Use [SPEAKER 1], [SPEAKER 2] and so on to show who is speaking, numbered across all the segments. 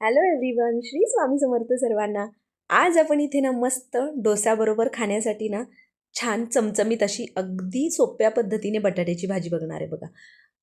[SPEAKER 1] Hello everyone Shri Swami Samarth सर्वांना. आज आपण इथे ना मस्त डोसाबरोबर खाण्यासाठी ना छान चमचमीत अशी अगदी सोप्या पद्धतीने बटाट्याची भाजी बघणार आहे बघा.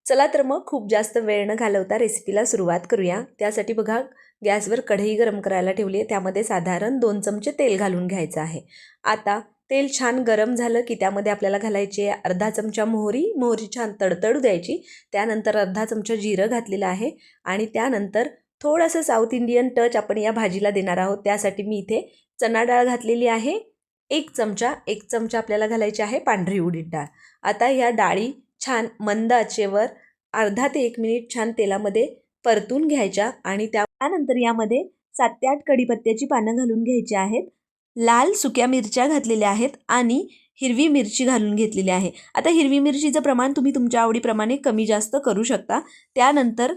[SPEAKER 1] चला तर मग खूप जास्त वेळ न घालवता रेसिपीला सुरुवात करूया. त्यासाठी बघा गॅसवर कढई गरम करायला ठेवली आहे. त्यामध्ये साधारण दोन चमचे तेल घालून घ्यायचं आहे. आता तेल छान गरम झालं की त्यामध्ये आपल्याला घालायची आहे अर्धा चमचा मोहरी. मोहरी छान तडतडू द्यायची. त्यानंतर अर्धा चमचा जिरं घातलेलं आहे. आणि त्यानंतर थोडंसं साऊथ इंडियन टच आपण या भाजीला देणार आहोत. त्यासाठी मी इथे चणा डाळ घातलेली आहे. एक चमचा एक चमचा आपल्याला घालायची आहे पांढरी उडीद डाळ. आता ह्या डाळी छान मंद आचेवर अर्धा ते एक मिनिट छान तेलामध्ये परतून घ्यायच्या आणि त्या त्यानंतर यामध्ये सात ते आठ कढीपत्त्याची पानं घालून घ्यायची आहेत. लाल सुक्या मिरच्या घातलेल्या आहेत आणि हिरवी मिरची घालून घेतलेली आहे. आता हिरवी मिरचीचं प्रमाण तुम्ही तुमच्या आवडीप्रमाणे कमी जास्त करू शकता. त्यानंतर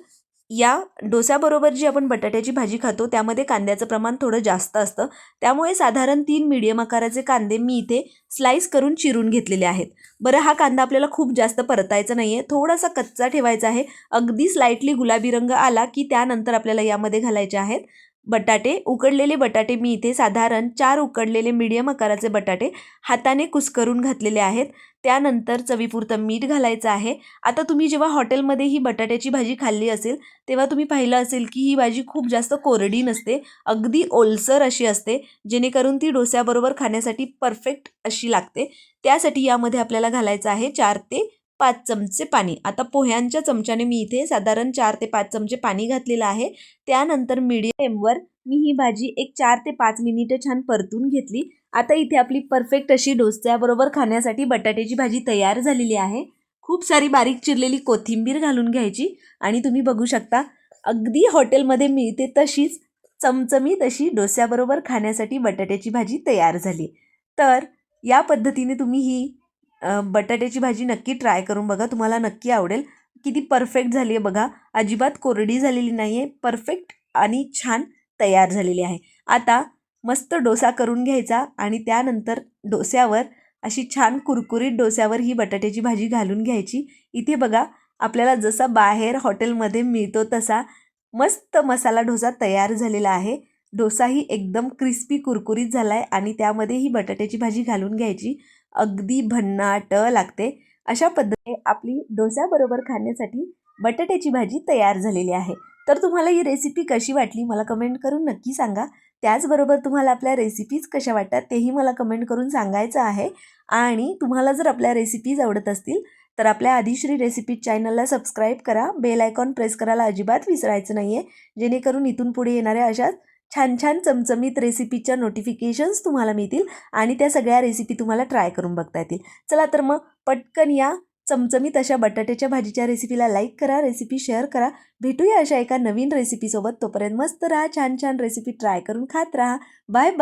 [SPEAKER 1] या डोस्याबरोबर जी आपण बटाट्याची भाजी खातो त्यामध्ये कांद्याचं प्रमाण थोडं जास्त असतं. त्यामुळे साधारण तीन मीडियम आकाराचे कांदे मी इथे स्लाईस करून चिरून घेतलेले आहेत. बरं हा कांदा आपल्याला खूप जास्त परतायचा नाही आहे थोडासा कच्चा ठेवायचा आहे. अगदी स्लाइटली गुलाबी रंग आला की त्यानंतर आपल्याला यामध्ये घालायचे आहेत. बटाटे उकडलेले बटाटे मी इथे साधारण चार उकडलेले मीडियम आकाराचे बटाटे हाताने कुस्करून घातलेले आहेत. त्यानंतर चवीपुरतं मीठ घालायचं आहे. आता तुम्ही जेव्हा हॉटेलमध्ये ही बटाट्याची भाजी खाल्ली असेल तेव्हा तुम्ही पाहिलं असेल की ही भाजी खूप जास्त कोरडी नसते अगदी ओलसर अशी असते जेणेकरून ती डोस्याबरोबर खाण्यासाठी परफेक्ट अशी लागते. त्यासाठी यामध्ये आपल्याला घालायचं आहे चार ते पाच चमचे पाणी. आता पोह्यांच्या चमच्याने मी इथे साधारण चार ते पाच चमचे पाणी घातलेलं आहे. त्यानंतर मिडियमवर मी ही भाजी एक चार ते पाच मिनिटं छान परतून घेतली. आता इथे आपली परफेक्ट अशी डोस्याबरोबर खाण्यासाठी बटाट्याची भाजी तयार झालेली आहे. खूप सारी बारीक चिरलेली कोथिंबीर घालून घ्यायची आणि तुम्ही बघू शकता अगदी हॉटेलमध्ये मिळते तशीच चमचमीत अशी डोस्याबरोबर खाण्यासाठी बटाट्याची भाजी तयार झाली. तर या पद्धतीने तुम्ही ही बटाट्याची भाजी नक्की ट्राय करून बघा. तुम्हाला नक्की आवडेल. किती परफेक्ट झाली आहे बघा. अजिबात कोरडी झालेली नाही आहे परफेक्ट आणि छान तयार झालेली आहे. आता मस्त डोसा करून घ्यायचा आणि त्यानंतर डोस्यावर अशी छान कुरकुरीत डोस्यावर ही बटाट्याची भाजी घालून घ्यायची. इथे बघा आपल्याला जसा बाहेर हॉटेलमध्ये मिळतो तसा मस्त मसाला डोसा तयार झालेला आहे. डोसाही एकदम क्रिस्पी कुरकुरीत झाला आहे आणि त्यामध्ये ही बटाट्याची भाजी घालून घ्यायची. अगदी भन्नाट लागते. अशा पद्धतीने आपली डोस्याबरोबर खाण्यासाठी बटाट्याची भाजी तयार झालेली आहे. तर तुम्हाला ही रेसिपी कशी वाटली मला कमेंट करून नक्की सांगा. त्याचबरोबर तुम्हाला आपल्या रेसिपीज कशा वाटतात तेही मला कमेंट करून सांगायचं आहे. आणि तुम्हाला जर आपल्या रेसिपीज आवडत असतील तर आपल्या आदिश्री रेसिपीज चॅनलला सबस्क्राईब करा. बेल आयकॉन प्रेस करायला अजिबात विसरायचं नाही आहे जेणेकरून इथून पुढे येणाऱ्या अशाच छान छान चमचमीत रेसिपीच्या नोटिफिकेशन्स तुम्हाला मिळतील आणि त्या सगळ्या रेसिपी तुम्हाला ट्राय करून बघता येतील. चला तर मग पटकन या चमचमीत अशा बटाट्याच्या भाजीच्या रेसिपीला लाईक करा रेसिपी शेअर करा. भेटूया अशा एका नवीन रेसिपीसोबत तोपर्यंत मस्त राहा छान छान रेसिपी ट्राय करून खात राहा. Bye bye